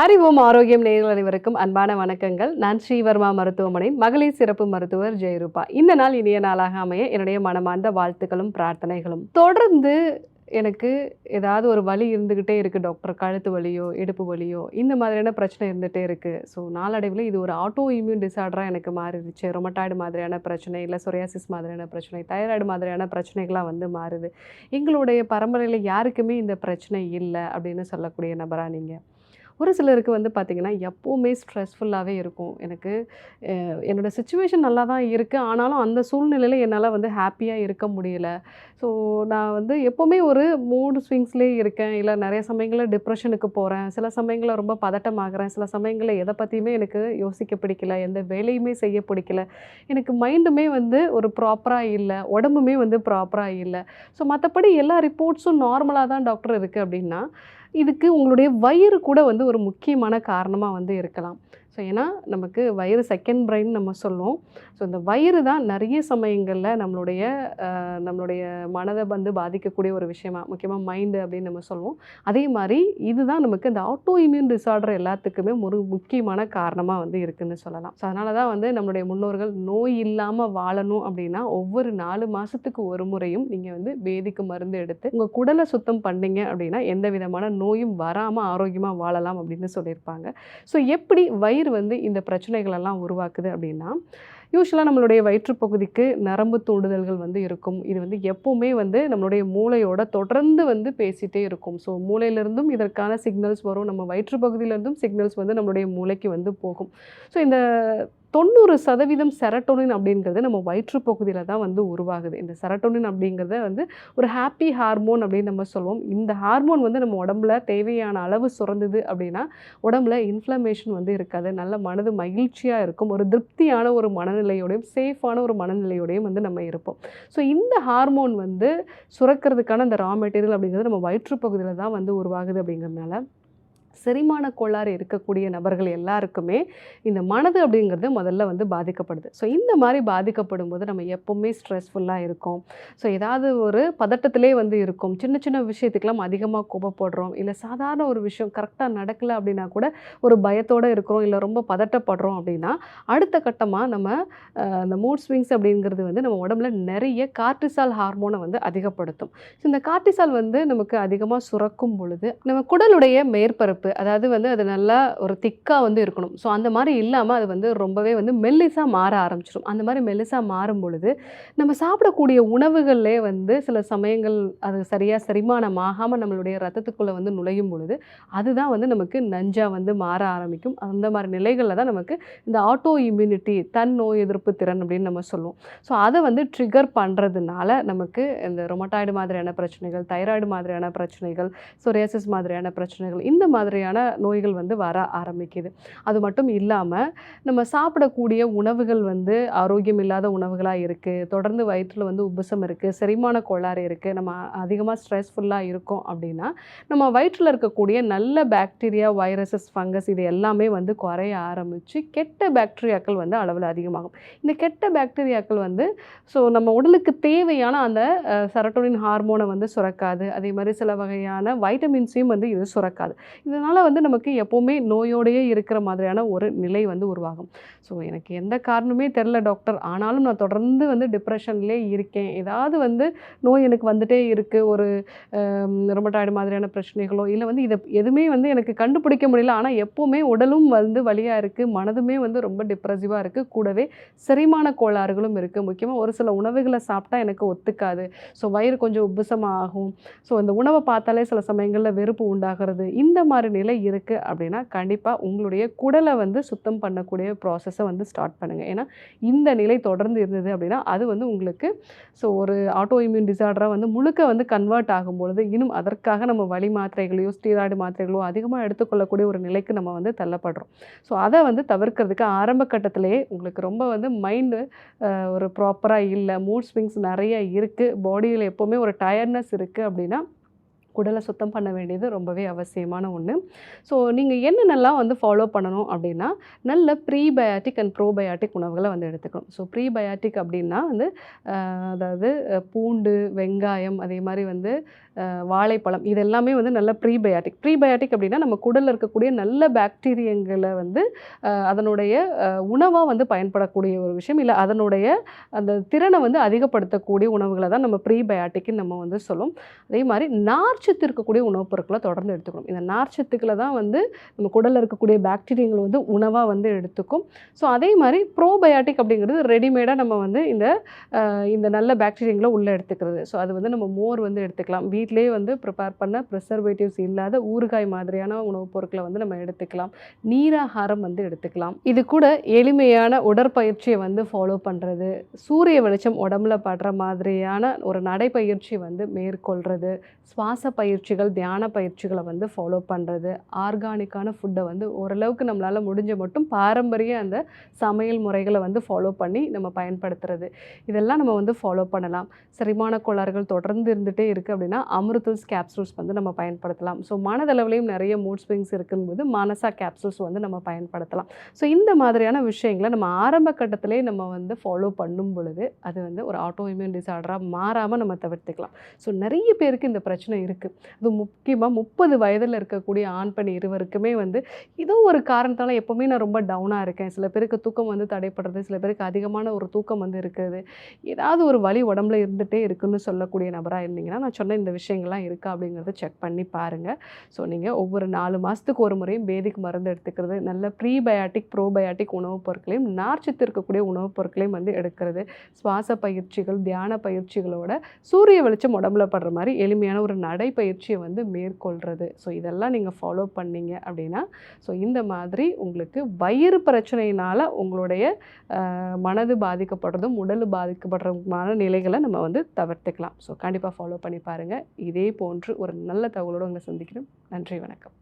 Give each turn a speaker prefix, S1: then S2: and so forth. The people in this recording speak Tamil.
S1: அறிவோம் ஆரோக்கியம் நேயர்கள் அனைவருக்கும் அன்பான வணக்கங்கள். நான் ஸ்ரீவர்மா மருத்துவமனை மகளிர் சிறப்பு மருத்துவர் ஜெயரூபா. இந்த நாள் இனிய நாளாக அமைய என்னுடைய மனமார்ந்த வாழ்த்துக்களும் பிரார்த்தனைகளும். தொடர்ந்து எனக்கு ஏதாவது ஒரு வலி இருந்துக்கிட்டே இருக்குது டாக்டர் கழுத்து வலியோ இடுப்பு வலியோ இந்த மாதிரியான பிரச்சனை இருந்துகிட்டே இருக்குது ஸோ நாளடைவில் இது ஒரு ஆட்டோ இம்யூன் டிசார்டராக எனக்கு மாறிடுச்சு. ரொமட்டாய்டு மாதிரியான பிரச்சனை இல்லை சொரியாசிஸ் மாதிரியான பிரச்சனை தைராய்டு மாதிரியான பிரச்சனைகளாக வந்து மாறுது. எங்களுடைய பரம்பரையில் யாருக்குமே இந்த பிரச்சனை இல்லை அப்படின்னு சொல்லக்கூடிய நபராக நீங்கள் ஒரு சிலருக்கு வந்து பார்த்திங்கன்னா எப்போவுமே ஸ்ட்ரெஸ்ஃபுல்லாகவே இருக்கும். எனக்கு என்னோடய என்னோட சுச்சுவேஷன் நல்லா தான் இருக்குது ஆனாலும் அந்த சூழ்நிலையில் என்னால் வந்து ஹாப்பியாக இருக்க முடியல. ஸோ நான் வந்து எப்போவுமே ஒரு மூடு ஸ்விங்ஸ்லேயே இருக்கேன். இல்லை நிறைய சமயங்களில் டிப்ரெஷனுக்கு போகிறேன் சில சமயங்களில் ரொம்ப பதட்டமாகறேன். சில சமயங்களில் எதை பற்றியுமே எனக்கு யோசிக்க பிடிக்கல. எந்த வேலையுமே செய்ய பிடிக்கல. எனக்கு மைண்டுமே வந்து ஒரு ப்ராப்பராக இல்லை. உடம்புமே வந்து ப்ராப்பராக இல்லை. ஸோ மற்றபடி எல்லா ரிப்போர்ட்ஸும் நார்மலாக தான் டாக்டர் இருக்குது அப்படின்னா இதுக்கு உங்களுடைய வயிறு கூட வந்து ஒரு முக்கியமான காரணமாக வந்து இருக்கலாம். ஸோ ஏன்னா நமக்கு வயிறு செகண்ட் பிரெயின் நம்ம சொல்லுவோம். ஸோ இந்த வயிறு தான் நிறைய சமயங்களில் நம்மளுடைய நம்மளுடைய மனதை வந்து பாதிக்கக்கூடிய ஒரு விஷயமா முக்கியமாக மைண்டு அப்படின்னு நம்ம சொல்லுவோம். அதே மாதிரி இதுதான் நமக்கு இந்த ஆட்டோ இம்யூன் டிசார்டர் எல்லாத்துக்குமே ஒரு முக்கியமான காரணமாக வந்து இருக்குதுன்னு சொல்லலாம். ஸோ அதனால தான் வந்து நம்மளுடைய முன்னோர்கள் நோய் இல்லாமல் வாழணும் அப்படின்னா ஒவ்வொரு நாலு மாதத்துக்கு ஒரு முறையும் நீங்கள் வந்து வேதிக்கு மருந்து எடுத்து உங்கள் குடலை சுத்தம் பண்ணீங்க அப்படின்னா எந்த விதமான நோயும் வராமல் ஆரோக்கியமாக வாழலாம் அப்படின்னு சொல்லியிருப்பாங்க. ஸோ எப்படி வயிறு வந்து இந்த பிரச்சனைகள் எல்லாம் உருவாக்குது அப்படின்னா யூஸ்வலாக நம்மளுடைய வயிற்றுப்பகுதிக்கு நரம்பு தூண்டுதல்கள் வந்து இருக்கும். இது வந்து எப்போவுமே வந்து நம்மளுடைய மூளையோட தொடர்ந்து வந்து பேசிகிட்டே இருக்கும். ஸோ மூளையிலேருந்தும் இதற்கான சிக்னல்ஸ் வரும். நம்ம வயிற்றுப்பகுதியிலேருந்தும் சிக்னல்ஸ் வந்து நம்மளுடைய மூளைக்கு வந்து போகும். ஸோ இந்த தொண்ணூறு சதவீதம் செரட்டோனின் அப்படிங்கிறது நம்ம வயிற்றுப்பகுதியில் தான் வந்து உருவாகுது. இந்த செரட்டோனின் அப்படிங்கிறத வந்து ஒரு ஹாப்பி ஹார்மோன் அப்படின்னு நம்ம சொல்லுவோம் இந்த ஹார்மோன் வந்து நம்ம உடம்புல தேவையான அளவு சுரந்தது அப்படின்னா உடம்புல இன்ஃப்ளமேஷன் வந்து இருக்காது. நல்ல மனது மகிழ்ச்சியாக இருக்கும். ஒரு திருப்தியான ஒரு மனநிலையோடையும் சேஃபான ஒரு மனநிலையோடையும் வந்து நம்ம இருப்போம். ஸோ இந்த ஹார்மோன் வந்து சுரக்கிறதுக்கான அந்த ரா மெட்டீரியல் அப்படிங்கிறது நம்ம வயிற்றுப்பகுதியில் தான் வந்து உருவாகுது அப்படிங்கிறதுனால செரிமான கோளாறு இருக்கக்கூடிய நபர்கள் எல்லாருக்குமே இந்த மனது அப்படிங்கிறது முதல்ல வந்து பாதிக்கப்படுது. ஸோ இந்த மாதிரி பாதிக்கப்படும் போது நம்ம எப்போவுமே ஸ்ட்ரெஸ்ஃபுல்லாக இருக்கும். ஸோ ஏதாவது ஒரு பதட்டத்திலே வந்து இருக்கும். சின்ன சின்ன விஷயத்துக்கெல்லாம் அதிகமாக கோபப்படுறோம். இல்லை சாதாரண ஒரு விஷயம் கரெக்டாக நடக்கலை அப்படின்னா கூட ஒரு பயத்தோடு இருக்கிறோம். இல்லை ரொம்ப பதட்டப்படுறோம் அப்படின்னா அடுத்த கட்டமாக நம்ம இந்த அந்த மூட் ஸ்விங்ஸ் அப்படிங்கிறது வந்து நம்ம உடம்புல நிறைய கார்டிசால் ஹார்மோனை வந்து அதிகப்படுத்தும். ஸோ இந்த கார்டிசால் வந்து நமக்கு அதிகமாக சுரக்கும் பொழுது நம்ம குடலுடைய மேற்பரப்பு அதாவது வந்து அது நல்லா ஒரு திக்காக வந்து இருக்கணும். ஸோ அந்த மாதிரி இல்லாமல் அது வந்து ரொம்பவே வந்து மெல்லிசாக மாற ஆரம்பிச்சிடும் அந்த மாதிரி மெல்லிசாக மாறும் பொழுது நம்ம சாப்பிடக்கூடிய உணவுகள்லே வந்து சில சமயங்கள் அது சரியாக செரிமானம் ஆகாமல் நம்மளுடைய ரத்தத்துக்குள்ளே வந்து நுழையும் பொழுது அதுதான் வந்து நமக்கு நஞ்சாக வந்து மாற ஆரம்பிக்கும். அந்த மாதிரி நிலைகளில் தான் நமக்கு இந்த ஆட்டோ இம்யூனிட்டி தன் நோய் எதிர்ப்பு திறன் அப்படின்னு நம்ம சொல்லுவோம். ஸோ அதை வந்து ட்ரிகர் பண்ணுறதுனால நமக்கு இந்த ரொமட்டாய்டு மாதிரியான பிரச்சனைகள் தைராய்டு மாதிரியான பிரச்சனைகள் சொரியாசிஸ் மாதிரியான பிரச்சனைகள் இந்த மாதிரியான நோய்கள் வந்து வர ஆரம்பிக்குது. அது மட்டும் இல்லாமல் நம்ம சாப்பிடக்கூடிய உணவுகள் வந்து ஆரோக்கியம் இல்லாத உணவுகளாக இருக்குது தொடர்ந்து வயிற்றில் வந்து உபசம் இருக்குது செரிமான கோளாறு இருக்குது நம்ம அதிகமாக ஸ்ட்ரெஸ்ஃபுல்லாக இருக்கோம் அப்படின்னா நம்ம வயிற்றில் இருக்கக்கூடிய நல்ல பாக்டீரியா வைரஸஸ் ஃபங்கஸ் இது எல்லாமே வந்து குறைய ஆரம்பித்து கெட்ட பாக்டீரியாக்கள் வந்து அளவில் அதிகமாகும். இந்த கெட்ட பாக்டீரியாக்கள் வந்து ஸோ நம்ம உடலுக்கு தேவையான அந்த செரட்டோனின் ஹார்மோனை வந்து சுரக்காது. அதே மாதிரி சில வகையான வைட்டமின்ஸையும் வந்து இது சுரக்காது. இதனால் வந்து நமக்கு எப்போவுமே நோயோடையே இருக்கிற மாதிரியான ஒரு நிலை வந்து உருவாகும். ஸோ எனக்கு எந்த காரணமே தெரில டாக்டர் ஆனாலும் நான் தொடர்ந்து வந்து டிப்ரெஷன்லேயே இருக்கேன். ஏதாவது வந்து நோய் எனக்கு வந்துட்டே இருக்குது ஒரு ரொமட்டாய்டு மாதிரியான பிரச்சனைகளோ இல்லை வந்து இதை எதுவுமே வந்து எனக்கு கண்டுபிடிக்க முடியல. ஆனால் எப்போவுமே உடலும் வந்து வழியாக இருக்குது மனதுமே வந்து ரொம்ப டிப்ரெசிவாக இருக்குது கூடவே செரிமான கோளாறுகளும் இருக்குது முக்கியமாக ஒரு சில உணவுகளை சாப்பிட்டா எனக்கு ஒத்துக்காது. ஸோ வயிறு கொஞ்சம் உப்புசமாக ஆகும் ஸோ இந்த உணவை பார்த்தாலே சில சமயங்களில் வெறுப்பு உண்டாகிறது. இந்த மாதிரி நிலை இருக்குது அப்படின்னா கண்டிப்பாக உங்களுடைய குடலை வந்து சுத்தம் பண்ணக்கூடிய ப்ராசஸை வந்து ஸ்டார்ட் பண்ணுங்கள் ஏன்னா இந்த நிலை தொடர்ந்து இருந்தது அப்படின்னா அது வந்து உங்களுக்கு ஸோ ஒரு ஆட்டோ இம்யூன் டிசார்டராக வந்து முழுக்க வந்து கன்வெர்ட் ஆகும்பொழுது இன்னும் அதற்காக நம்ம வலி மாத்திரைகளையோ ஸ்டீராய்டு மாத்திரைகளோ அதிகமாக எடுத்துக்கொள்ளக்கூடிய ஒரு நிலைக்கு நம்ம வந்து தள்ளப்படுறோம். ஸோ அதை வந்து தவிர்க்கிறதுக்கு ஆரம்ப கட்டத்திலேயே உங்களுக்கு ரொம்ப வந்து மைண்டு ஒரு ப்ராப்பராக இல்லை மூட் ஸ்விங்ஸ் நிறைய இருக்குது பாடியில் எப்போவுமே ஒரு டயர்ட்னஸ் இருக்குது அப்படின்னா குடலை சுத்தம் பண்ண வேண்டியது ரொம்பவே அவசியமான ஒன்று ஸோ நீங்கள் என்னென்னலாம் வந்து ஃபாலோ பண்ணணும் அப்படின்னா நல்ல ப்ரீபயாட்டிக் அண்ட் ப்ரோபயாட்டிக் உணவுகளை வந்து எடுத்துக்கணும். ஸோ ப்ரீபயாட்டிக் அப்படின்னா வந்து அதாவது பூண்டு வெங்காயம் அதே மாதிரி வந்து வாழைப்பழம் இது எல்லாமே வந்து நல்ல ப்ரீபயாட்டிக் ப்ரீபயாட்டிக் அப்படின்னா நம்ம குடலில் இருக்கக்கூடிய நல்ல பாக்டீரியங்களை வந்து அதனுடைய உணவாக வந்து பயன்படக்கூடிய ஒரு விஷயம். இல்லை அதனுடைய அந்த திறனை வந்து அதிகப்படுத்தக்கூடிய உணவுகளை தான் நம்ம ப்ரீபயாட்டிக்னு நம்ம வந்து சொல்லும். அதே மாதிரி நார்ச்சத்து இருக்கக்கூடிய உணவுப் பொருட்களை தொடர்ந்து எடுத்துக்கணும். இந்த நார்ச்சத்துக்களை தான் வந்து நம்ம குடலில் இருக்கக்கூடிய பாக்டீரியங்கள் வந்து உணவாக வந்து எடுத்துக்கும். ஸோ அதே மாதிரி ப்ரோபயாட்டிக் அப்படிங்கிறது ரெடிமேடாக நம்ம வந்து இந்த இந்த நல்ல பாக்டீரியங்களை உள்ளே எடுத்துக்கிறது. ஸோ அது வந்து நம்ம மோர் வந்து எடுத்துக்கலாம். வீட்டிலேயே வந்து ப்ரிப்பேர் பண்ண ப்ரிசர்வேட்டிவ்ஸ் இல்லாத ஊறுகாய் மாதிரியான உணவுப் பொருட்களை வந்து நம்ம எடுத்துக்கலாம். நீராகாரம் வந்து எடுத்துக்கலாம். இது கூட எளிமையான உடற்பயிற்சியை வந்து ஃபாலோ பண்ணுறது சூரிய வெளிச்சம் உடம்புல படுற மாதிரியான ஒரு நடைப்பயிற்சி வந்து மேற்கொள்கிறது சுவாச பயிற்சிகள் தியான பயிற்சிகளை வந்து ஃபாலோ பண்ணுறது ஆர்கானிக்கான ஃபுட்டை வந்து ஓரளவுக்கு நம்மளால் முடிஞ்ச மட்டும் பாரம்பரிய அந்த சமையல் முறைகளை வந்து ஃபாலோ பண்ணி நம்ம பயன்படுத்துறது. இதெல்லாம் நம்ம வந்து ஃபாலோ பண்ணலாம். செரிமான கோளாறுகள் தொடர்ந்து இருந்துகிட்டே இருக்குது அப்படின்னா அமிர்தல்ஸ் கேப்சூல்ஸ் வந்து நம்ம பயன்படுத்தலாம். ஸோ மனதளவுலேயும் நிறைய மூட் ஸ்விங்ஸ் இருக்கும்போது மனசா கேப்சூல்ஸ் வந்து நம்ம பயன்படுத்தலாம். ஸோ இந்த மாதிரியான விஷயங்களை நம்ம ஆரம்ப கட்டத்திலே நம்ம வந்து ஃபாலோ பண்ணும் பொழுது அது வந்து ஒரு ஆட்டோ இம்யூன் டிசார்டராக மாறாமல் நம்ம தவிர்த்துக்கலாம். ஸோ நிறைய பேருக்கு இந்த பிரச்சனை இருக்குது அது முக்கியமாக முப்பது வயதில் இருக்கக்கூடிய ஆண் பெண் இருவருக்குமே வந்து ஏதோ ஒரு காரணத்தால் எப்போவுமே நான் ரொம்ப டவுனாக இருக்கேன். சில பேருக்கு தூக்கம் வந்து தடைப்படுறது சில பேருக்கு அதிகமான ஒரு தூக்கம் வந்து இருக்குது ஏதாவது ஒரு வழி உடம்புல இருந்துகிட்டே இருக்குன்னு சொல்லக்கூடிய நபராக இருந்தீங்கன்னா நான் சொன்ன இந்த விஷயங்கள்லாம் இருக்கா அப்படிங்கிறத செக் பண்ணி பாருங்கள் ஸோ நீங்கள் ஒவ்வொரு நாலு மாதத்துக்கு ஒரு முறையும் பேதிக்கு மருந்து எடுத்துக்கிறது நல்ல ப்ரீபயாட்டிக் ப்ரோபயாட்டிக் உணவுப் பொருட்களையும் நார்ச்சத்து இருக்கக்கூடிய உணவுப் பொருட்களையும் வந்து எடுக்கிறது. சுவாச பயிற்சிகள் தியான பயிற்சிகளோட சூரிய வெளிச்சம் உடம்புல படுற மாதிரி எளிமையான ஒரு நடை நடைப்பயிற்சியை வந்து மேற்கொள்கிறது ஸோ இதெல்லாம் நீங்கள் ஃபாலோ பண்ணீங்க அப்படின்னா ஸோ இந்த மாதிரி உங்களுக்கு வயிறு பிரச்சனையினால் உங்களுடைய மனது பாதிக்கப்படுறதும் உடல் பாதிக்கப்படுறதுமான நிலைகளை நம்ம வந்து தவிர்த்துக்கலாம். ஸோ கண்டிப்பாக ஃபாலோ பண்ணி பாருங்கள் இதே போன்று ஒரு நல்ல தகவலோடு உங்களை சந்திக்கிறோம் நன்றி வணக்கம்.